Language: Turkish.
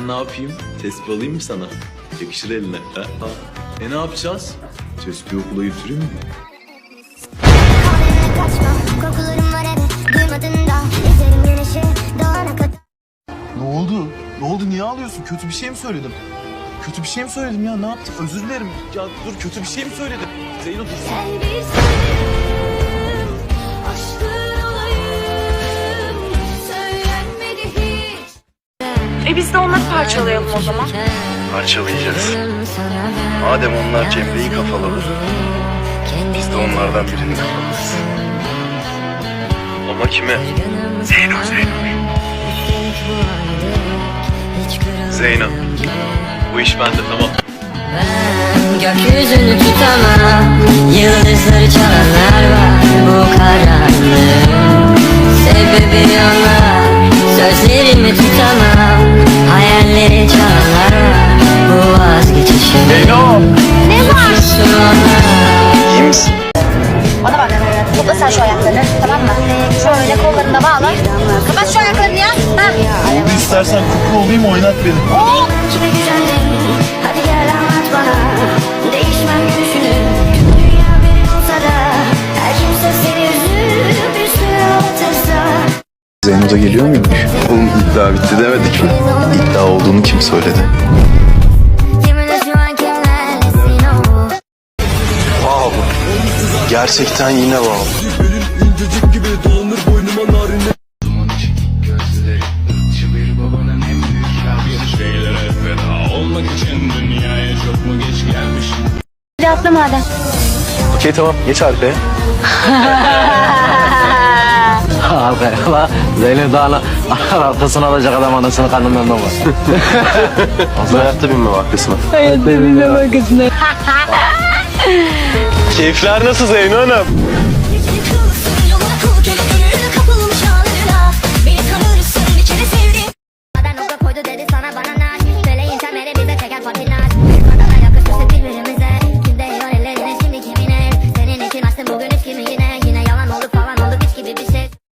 gel ne yapayım? Tespih alayım mı sana? Yakışır eline. Ha? E ne yapacağız? Tespih okula götüreyim mi? Ne oldu? Ne oldu? Niye ağlıyorsun? Kötü bir şey mi söyledim? Kötü bir şey mi söyledim ya? Ne yaptım? Özür dilerim. Ya dur kötü bir şey mi söyledim? Zeyno dur. E biz de onları parçalayalım o zaman. Parçalayacağız. Madem onlar Cemre'yi kafaladı, biz de onlardan birini kafalarız. Ama kime? Zeyno, Zeyno. Zeyno. Bu iş bende tamam. Gökyüzünü tutamam Yıldızları çalanlar var Bu karanlığın Sebebi onlar Sözlerimi tutamam Çalanlar var Bu vazgeçişim Zeyno! Ne var? İyi misin? Bana bak. Topla sen şu ayaklarını. Tamam mı? Şöyle kollarını da bağla. Kapat şu ayaklarını ya. Ha? Oldu istersen kukla olayım oynat beni. Kime Zeyno da geliyor muymuş? Oğlum iddia bitti demedik mi? İddia olduğunu kim söyledi? Wow. Gerçekten yine wow. Hadi atla madem. Okey tamam geç arkaya. Arkaya Zeynep Dağ'ın arkasına alacak adam anasını karnından var. Hayatta binmem arkasına. Hayatta bilmem arkasına. Keyifler nasıl Zeyno Hanım?